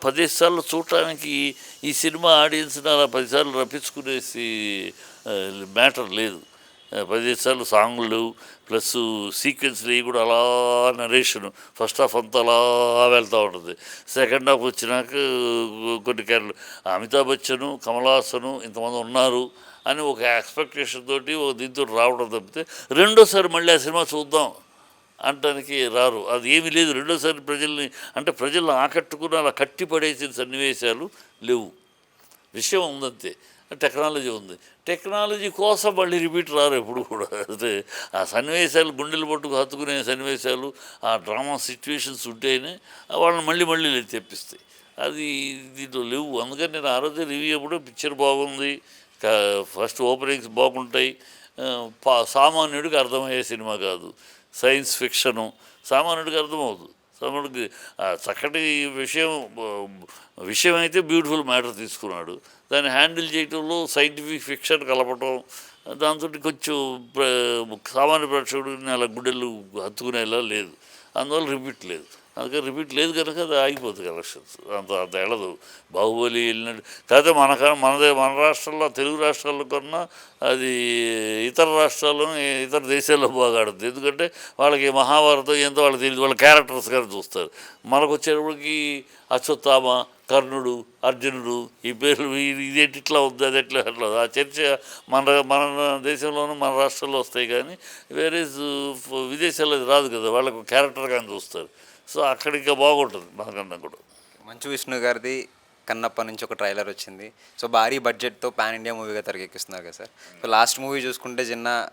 పదిహేను సార్లు చూడటానికి ఈ సినిమా ఆడియన్స్ అలా పదిసార్లు రప్పించుకునేసి మ్యాటర్ లేదు. ఆ, సార్లు సాంగ్లు ప్లస్ సీక్వెన్స్లు ఇవి కూడా అలా నరేషన్. ఫస్ట్ హాఫ్ అంతా అలా వెళ్తూ ఉంటుంది. సెకండ్ హాఫ్ వచ్చినాక కొన్ని క్యారెక్టర్ అమితాబ్ బచ్చను కమలాసను ఇంతమంది ఉన్నారు అని ఒక ఎక్స్పెక్టేషన్ తోటి ఒక దీంతో రావడం తప్పితే రెండోసారి మళ్ళీ ఆ సినిమా చూద్దాం. అంటానికి రారు. అది ఏమీ లేదు. రెండోసారి ప్రజల్ని అంటే ప్రజలను ఆకట్టుకుని అలా కట్టి పడేసిన సన్నివేశాలు లేవు. విషయం ఉందంతే. టెక్నాలజీ ఉంది. టెక్నాలజీ కోసం మళ్ళీ రిపీట్ రారు ఎప్పుడు కూడా. అంటే ఆ సన్నివేశాలు గుండెలు పట్టుకు హత్తుకునే సన్నివేశాలు ఆ డ్రామా సిచ్యువేషన్స్ ఉంటేనే వాళ్ళని మళ్ళీ మళ్ళీ తెప్పిస్తాయి. అది దీంట్లో లేవు. అందుకని నేను ఆ రివ్యూ అప్పుడు పిక్చర్ బాగుంది. ఫస్ట్ ఓపెనింగ్స్ బాగుంటాయి. పా సామాన్యుడికి అర్థమయ్యే సినిమా కాదు. Science fiction. సామాన్యుడికి అర్థమవుతుంది. సామాన్యుడికి చక్కటి విషయం విషయం అయితే బ్యూటిఫుల్ మ్యాటర్ తీసుకున్నాడు. దాన్ని హ్యాండిల్ చేయటంలో సైంటిఫిక్ ఫిక్షన్ కలపటం దాంతో కొంచెం సామాన్య ప్రేక్షకుడిని అలా గుడ్డలు హత్తుకునేలా లేదు. అందువల్ల రిపీట్ లేదు. అందుకని రిపీట్ లేదు కనుక అది ఆగిపోతుంది కలెక్షన్స్ అంత అంత వెళ్ళదు బాహుబలి వెళ్ళినట్టు. కాకపోతే మన మనదే మన రాష్ట్రాల్లో తెలుగు రాష్ట్రాల్లో కన్నా అది ఇతర రాష్ట్రాల్లోనూ ఇతర దేశాల్లో బాగా ఆడుతుంది ఎందుకంటే వాళ్ళకి మహాభారతం ఎంతో వాళ్ళకి తెలియదు వాళ్ళ క్యారెక్టర్స్ కానీ చూస్తారు. మనకు వచ్చేటప్పటికి అశ్వత్థామ కర్ణుడు అర్జునుడు ఈ పేర్లు ఇది ఇదేంటి ఇట్లా ఉంది అది ఎట్లా అట్లా ఆ చర్చ మన మన దేశంలోనూ మన రాష్ట్రంలో వస్తాయి కానీ వేరే విదేశాల్లో అది రాదు కదా. వాళ్ళకు క్యారెక్టర్ కానీ చూస్తారు. సో అక్కడ ఇంకా బాగుంటుంది మనకన్నా కూడా. మంచు విష్ణు గారిది కన్నప్ప నుంచి ఒక ట్రైలర్ వచ్చింది. సో భారీ బడ్జెట్తో పాన్ ఇండియా మూవీగా తెరకెక్కిస్తున్నారు కదా సార్. సో లాస్ట్ మూవీ చూసుకుంటే చిన్న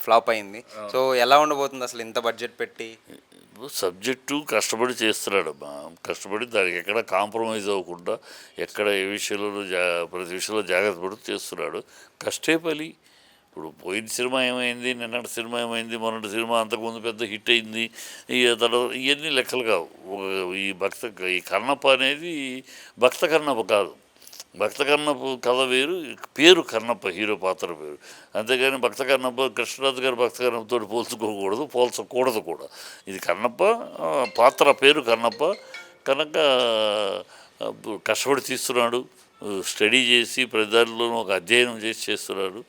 ఫ్లాప్ అయింది. సో ఎలా ఉండబోతుంది అసలు ఇంత బడ్జెట్ పెట్టి? సబ్జెక్టు కష్టపడి చేస్తున్నాడమ్మా. కష్టపడి దానికి ఎక్కడ కాంప్రమైజ్ అవ్వకుండా ఎక్కడ ఏ విషయంలో జా ప్రతి విషయంలో జాగ్రత్త పడుతూ చేస్తున్నాడు. కష్టే పలి. ఇప్పుడు పోయిన సినిమా ఏమైంది నిన్నటి సినిమా ఏమైంది మొన్నటి సినిమా అంతకుముందు పెద్ద హిట్ అయింది తర్వాత ఇవన్నీ లెక్కలు కావు. ఈ భక్త ఈ కన్నప్ప అనేది భక్త కన్నప్ప కాదు. భక్త కన్నప్ప కథ వేరు పేరు కన్నప్ప హీరో పాత్ర పేరు. అంతేగాని భక్త కన్నప్ప కృష్ణరాజు గారు భక్త కన్నప్పతో పోల్చుకోకూడదు పోల్చకూడదు కూడా. ఇది కన్నప్ప పాత్ర పేరు కన్నప్ప. కనుక కష్టపడి తీస్తున్నాడు స్టడీ చేసి ప్రతి ఒక అధ్యయనం చేసి చేస్తున్నాడు.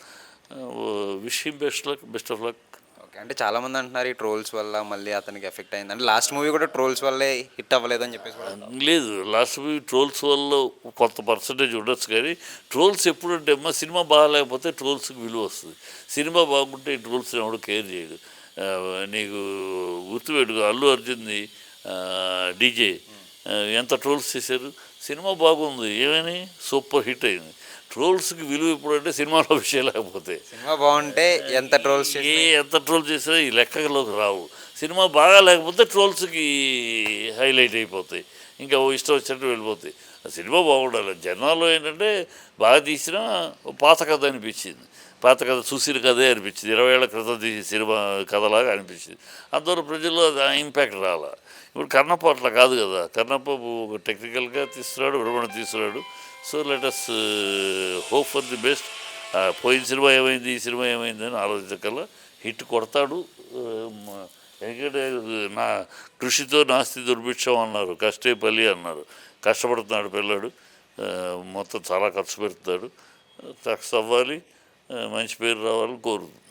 విషయం best luck best of luck okay అంటే చాలామంది అంటున్నారు ఈ ట్రోల్స్ వల్ల మళ్ళీ అతనికి ఎఫెక్ట్ అయింది. అంటే లాస్ట్ మూవీ కూడా ట్రోల్స్ వల్లే హిట్ అవ్వలేదు అని చెప్పేసి కూడా. లేదు లాస్ట్ మూవీ ట్రోల్స్ వల్ల కొంత పర్సంటేజ్ ఉండొచ్చు కానీ ట్రోల్స్ ఎప్పుడంటే అమ్మా సినిమా బాగాలేకపోతే ట్రోల్స్కి విలువ వస్తుంది. సినిమా బాగుంటే ఈ ట్రోల్స్ ఎవడు కేర్ చేయడు. ఆ, నీకు గుర్తుపెట్టుకో అల్లు అర్జున్ది డీజే. ఎంత ట్రోల్స్ చేశారు? సినిమా బాగుంది. ఏమని సూపర్ హిట్ అయింది. ట్రోల్స్కి విలువ ఎప్పుడంటే సినిమాలో విషయం లేకపోతే సినిమా బాగుంటే ఎంత ట్రోల్స్ ఏ ఎంత ట్రోల్ చేసినా ఈ లెక్కలోకి రావు. సినిమా బాగా లేకపోతే ట్రోల్స్కి హైలైట్ అయిపోతాయి. ఇంకా ఓ ఇష్టం వచ్చినట్టు వెళ్ళిపోతాయి. సినిమా బాగుండాలి. జనాల్లో ఏంటంటే బాగా తీసినా పాత కథ అనిపించింది. పాత కథ చూసిన కథే అనిపించింది. ఇరవై ఏళ్ళ క్రితం సినిమా కథలాగా అనిపించింది. అందువల్ల ప్రజల్లో అది ఇంపాక్ట్ రాలా. ఇప్పుడు కన్నప్ప అట్లా కాదు కదా. కన్నప్ప ఒక టెక్నికల్గా తీస్తున్నాడు విడమణ తీస్తున్నాడు. So let us hope for the best పోయిన సినిమా ఏమైంది ఈ సినిమా ఏమైంది అని ఆలోచించకల్లా హిట్ కొడతాడు. ఎందుకంటే నా కృషితో నాస్తి దుర్భిక్షం అన్నారు. కష్టే పల్లి అన్నారు. కష్టపడుతున్నాడు పిల్లాడు. మొత్తం చాలా ఖర్చు పెడుతున్నాడు. సక్సెస్ అవ్వాలి. మంచి పేరు రావాలని కోరుతుంది